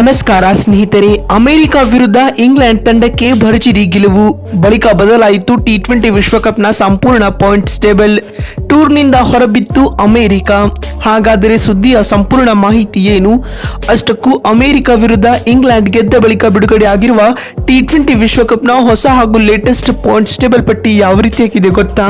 ನಮಸ್ಕಾರ ಸ್ನೇಹಿತರೆ, ಅಮೆರಿಕ ವಿರುದ್ಧ ಇಂಗ್ಲೆಂಡ್ ತಂಡಕ್ಕೆ ಭರ್ಜರಿ ಗೆಲುವು. ಬಳಿಕ ಬದಲಾಯಿತು ಟಿ ಟ್ವೆಂಟಿ ವಿಶ್ವಕಪ್ನ ಸಂಪೂರ್ಣ ಪಾಯಿಂಟ್ಸ್ ಟೇಬಲ್ ಟೂರ್ನಿಂದ ಹೊರಬಿತ್ತು ಅಮೆರಿಕ. ಹಾಗಾದರೆ ಸುದ್ದಿಯ ಸಂಪೂರ್ಣ ಮಾಹಿತಿ ಏನು? ಅಷ್ಟಕ್ಕೂ ಅಮೆರಿಕ ವಿರುದ್ಧ ಇಂಗ್ಲೆಂಡ್ ಗೆದ್ದ ಬಳಿಕ ಬಿಡುಗಡೆ ಆಗಿರುವ ಟಿ ಟ್ವೆಂಟಿ ವಿಶ್ವಕಪ್ನ ಹೊಸ ಹಾಗೂ ಲೇಟೆಸ್ಟ್ ಪಾಯಿಂಟ್ಸ್ ಟೇಬಲ್ ಪಟ್ಟಿ ಯಾವ ರೀತಿಯಾಗಿದೆ ಗೊತ್ತಾ?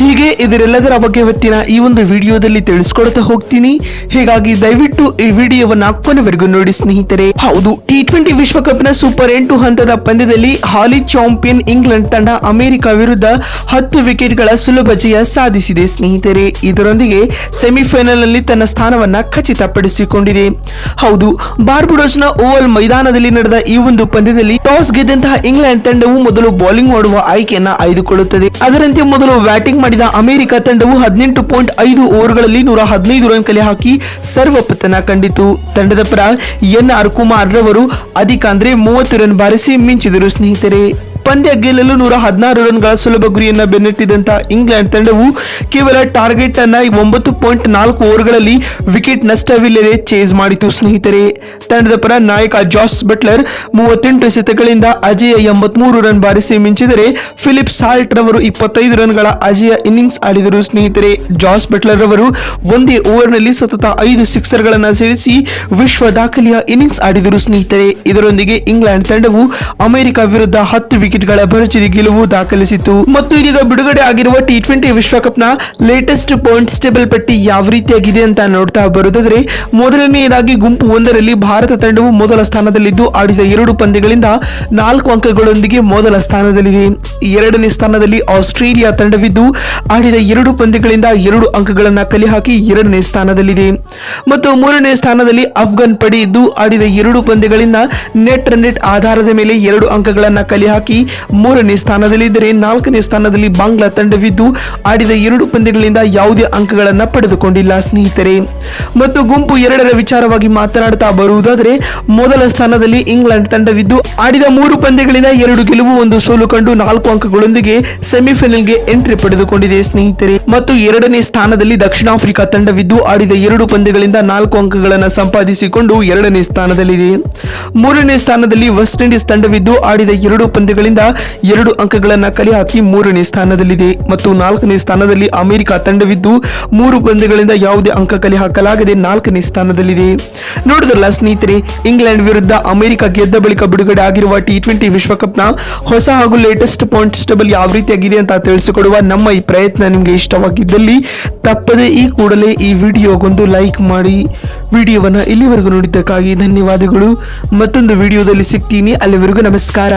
ಹೀಗೆ ಇದರೆಲ್ಲದರ ಬಗ್ಗೆ ಇವತ್ತಿನ ಈ ಒಂದು ವಿಡಿಯೋದಲ್ಲಿ ತಿಳಿಸ್ಕೊಡ್ತಾ ಹೋಗ್ತೀನಿ. ಹೀಗಾಗಿ ದಯವಿಟ್ಟು ಈ ವಿಡಿಯೋವನ್ನು ಕೊನೆವರೆಗೂ ನೋಡಿ ಸ್ನೇಹಿತರೆ. ಹೌದು ಟಿ ಟ್ವೆಂಟಿ ವಿಶ್ವಕಪ್ನ ಸೂಪರ್ ಎಂಟು ಹಂತದ ಪಂದ್ಯದಲ್ಲಿ ಹಾಲಿ ಚಾಂಪಿಯನ್ ಇಂಗ್ಲೆಂಡ್ ತಂಡ ಅಮೆರಿಕ ವಿರುದ್ಧ ಹತ್ತು ವಿಕೆಟ್ಗಳ ಸುಲಭ ಜಯ ಸಾಧಿಸಿದೆ, ಸ್ನೇಹಿತರೆ. ಇದರೊಂದಿಗೆ ಸೆಮಿಫೈನಲ್ನಲ್ಲಿ ತನ್ನ ಸ್ಥಾನವನ್ನ ಖಚಿತಪಡಿಸಿಕೊಂಡಿದೆ. ಹೌದು, ಬಾರ್ಬುಡೋಸ್ನ ಓವಲ್ ಮೈದಾನದಲ್ಲಿ ನಡೆದ ಈ ಒಂದು ಪಂದ್ಯದಲ್ಲಿ ಟಾಸ್ ಗೆದ್ದಂತಹ ಇಂಗ್ಲೆಂಡ್ ತಂಡವು ಮೊದಲು ಬೌಲಿಂಗ್ ಮಾಡುವ ಆಯ್ಕೆಯನ್ನ ಆಯ್ದುಕೊಳ್ಳುತ್ತದೆ. ಅದರಂತೆ ಮೊದಲು ಬ್ಯಾಟಿಂಗ್ ಮಾಡಿದ ಅಮೆರಿಕ ತಂಡವು ಹದಿನೆಂಟು ಪಾಯಿಂಟ್ ಐದು ಓವರ್ಗಳಲ್ಲಿ ನೂರ ಹದಿನೈದು ರನ್ ಕಲೆ ಹಾಕಿ ಸರ್ವಪತನ ಕಂಡಿತು. ತಂಡದ ಪರ ಎನ್ ಆರ್ ಕುಮಾರ್ ರವರು. ಅಧಿಕ ಅಂದ್ರೆ ಮೂವತ್ತು ರನ್ ಬಾರಿಸಿ ಮಿಂಚಿದರು ಸ್ನೇಹಿತರೆ. ಪಂದ್ಯ ಗೆಲ್ಲಲು ನೂರ ಹದಿನಾರು ರನ್ಗಳ ಸುಲಭ ಗುರಿಯನ್ನ ಬೆನ್ನಟ್ಟಿದಂತಹ ಇಂಗ್ಲೆಂಡ್ ತಂಡವು ಕೇವಲ ಟಾರ್ಗೆಟ್ ಅನ್ನ ಒಂಬತ್ತು ಪಾಯಿಂಟ್ ನಾಲ್ಕು ಓವರ್ಗಳಲ್ಲಿ ವಿಕೆಟ್ ನಷ್ಟವಿಲ್ಲದೆ ಚೇಸ್ ಮಾಡಿತು. ಸ್ನೇಹಿತರೆ, ತಂಡದ ಪರ ನಾಯಕ ಜಾಸ್ ಬಟ್ಲರ್ ಮೂವತ್ತೆಂಟು ಶತಕಗಳಿಂದ ಅಜಯ ಎಂಬತ್ಮೂರು ರನ್ ಬಾರಿಸಿ ಮಿಂಚಿದರೆ ಫಿಲಿಪ್ ಸಾಲ್ಟ್ ರವರು ಇಪ್ಪತ್ತೈದು ರನ್ಗಳ ಅಜಯ ಇನ್ನಿಂಗ್ಸ್ ಆಡಿದರು. ಸ್ನೇಹಿತರೆ, ಜಾಸ್ ಬಟ್ಲರ್ ರವರು ಒಂದೇ ಓವರ್ನಲ್ಲಿ ಸತತ ಐದು ಸಿಕ್ಸರ್ಗಳನ್ನು ಸೇರಿಸಿ ವಿಶ್ವ ದಾಖಲೆಯ ಇನ್ನಿಂಗ್ಸ್ ಆಡಿದರು. ಸ್ನೇಹಿತರೆ, ಇದರೊಂದಿಗೆ ಇಂಗ್ಲೆಂಡ್ ತಂಡವು ಅಮೆರಿಕ ವಿರುದ್ಧ ಹತ್ತು ವಿಕೆಟ್ಗಳ ಭರ್ಜರಿ ಗೆಲುವು ದಾಖಲಿಸಿತು. ಮತ್ತು ಇದೀಗ ಬಿಡುಗಡೆ ಆಗಿರುವ ಟಿ ಟ್ವೆಂಟಿ ವಿಶ್ವಕಪ್ನ ಲೇಟೆಸ್ಟ್ ಪಾಯಿಂಟ್ಸ್ ಟೇಬಲ್ ಪಟ್ಟಿ ಯಾವ ರೀತಿಯಾಗಿದೆ ಅಂತ ನೋಡ್ತಾ ಬರುವುದಾದ್ರೆ, ಮೊದಲನೆಯದಾಗಿ ಗುಂಪು ಒಂದರಲ್ಲಿ ಭಾರತ ತಂಡವು ಮೊದಲ ಸ್ಥಾನದಲ್ಲಿದ್ದು, ಆಡಿದ ಎರಡು ಪಂದ್ಯಗಳಿಂದ ನಾಲ್ಕು ಅಂಕಗಳೊಂದಿಗೆ ಮೊದಲ ಸ್ಥಾನದಲ್ಲಿದೆ. ಎರಡನೇ ಸ್ಥಾನದಲ್ಲಿ ಆಸ್ಟ್ರೇಲಿಯಾ ತಂಡವಿದ್ದು, ಆಡಿದ ಎರಡು ಪಂದ್ಯಗಳಿಂದ ಎರಡು ಅಂಕಗಳನ್ನು ಕಲೆ ಹಾಕಿ ಎರಡನೇ ಸ್ಥಾನದಲ್ಲಿದೆ. ಮತ್ತು ಮೂರನೇ ಸ್ಥಾನದಲ್ಲಿ ಅಫ್ಘಾನ್ ಪಡೆಯಿದ್ದು, ಆಡಿದ ಎರಡು ಪಂದ್ಯಗಳಿಂದ ನೆಟ್ ರನ್ ರೇಟ್ ಆಧಾರದ ಮೇಲೆ ಎರಡು ಅಂಕಗಳನ್ನು ಕಲೆ ಹಾಕಿ ಮೂರನೇ ಸ್ಥಾನದಲ್ಲಿದ್ದರೆ ನಾಲ್ಕನೇ ಸ್ಥಾನದಲ್ಲಿ ಬಾಂಗ್ಲಾ ತಂಡವಿದ್ದು ಆಡಿದ ಎರಡು ಪಂದ್ಯಗಳಿಂದ ಯಾವುದೇ ಅಂಕಗಳನ್ನು ಪಡೆದುಕೊಂಡಿಲ್ಲ ಸ್ನೇಹಿತರೆ. ಮತ್ತು ಗುಂಪು ಎರಡರ ವಿಚಾರವಾಗಿ ಮಾತನಾಡುತ್ತಾ ಬರುವುದಾದರೆ, ಮೊದಲ ಸ್ಥಾನದಲ್ಲಿ ಇಂಗ್ಲೆಂಡ್ ತಂಡವಿದ್ದು ಆಡಿದ ಮೂರು ಪಂದ್ಯಗಳಿಂದ ಎರಡು ಗೆಲುವು, ಒಂದು ಸೋಲು ಕಂಡು ನಾಲ್ಕು ಅಂಕಗಳೊಂದಿಗೆ ಸೆಮಿಫೈನಲ್ಗೆ ಎಂಟ್ರಿ ಪಡೆದುಕೊಂಡಿದೆ ಸ್ನೇಹಿತರೆ. ಮತ್ತು ಎರಡನೇ ಸ್ಥಾನದಲ್ಲಿ ದಕ್ಷಿಣ ಆಫ್ರಿಕಾ ತಂಡವಿದ್ದು ಆಡಿದ ಎರಡು ಪಂದ್ಯಗಳಿಂದ ನಾಲ್ಕು ಅಂಕಗಳನ್ನು ಸಂಪಾದಿಸಿಕೊಂಡು ಎರಡನೇ ಸ್ಥಾನದಲ್ಲಿದೆ. ಮೂರನೇ ಸ್ಥಾನದಲ್ಲಿ ವೆಸ್ಟ್ ಇಂಡೀಸ್ ತಂಡವಿದ್ದು ಆಡಿದ ಎರಡು ಪಂದ್ಯಗಳಿಂದ ಎರಡು ಅಂಕಗಳನ್ನು ಕಲೆ ಹಾಕಿ ಮೂರನೇ ಸ್ಥಾನದಲ್ಲಿದೆ ಮತ್ತು ನಾಲ್ಕನೇ ಸ್ಥಾನದಲ್ಲಿ ಅಮೆರಿಕ ತಂಡವಿದ್ದು ಮೂರು ಪಂದ್ಯಗಳಿಂದ ಯಾವುದೇ ಅಂಕ ಕಲೆ ಹಾಕಲಾಗದೆ ನಾಲ್ಕನೇ ಸ್ಥಾನದಲ್ಲಿದೆ. ನೋಡಿದ್ರಲ್ಲ ಸ್ನೇಹಿತರೆ, ಇಂಗ್ಲೆಂಡ್ ವಿರುದ್ಧ ಅಮೆರಿಕ ಗೆದ್ದ ಬಳಿಕ ಬಿಡುಗಡೆ ಆಗಿರುವ ಟಿ ಟ್ವೆಂಟಿ ವಿಶ್ವಕಪ್ನ ಹೊಸ ಹಾಗೂ ಲೇಟೆಸ್ಟ್ ಪಾಯಿಂಟ್ಸ್ ಟೇಬಲ್ ಯಾವ ರೀತಿಯಾಗಿದೆ ಅಂತ ತಿಳಿಸಿಕೊಡುವ ನಮ್ಮ ಈ ಪ್ರಯತ್ನ ನಿಮಗೆ ಇಷ್ಟವಾಗಿದ್ದಲ್ಲಿ ತಪ್ಪದೆ ಈ ಕೂಡಲೇ ಈ ವಿಡಿಯೋಗೊಂದು ಲೈಕ್ ಮಾಡಿ. ವಿಡಿಯೋವನ್ನು ಇಲ್ಲಿವರೆಗೂ ನೋಡಿದ್ದಕ್ಕಾಗಿ ಧನ್ಯವಾದಗಳು. ಮತ್ತೊಂದು ವಿಡಿಯೋದಲ್ಲಿ ಸಿಗ್ತೀನಿ. ಅಲ್ಲಿವರೆಗೂ ನಮಸ್ಕಾರ.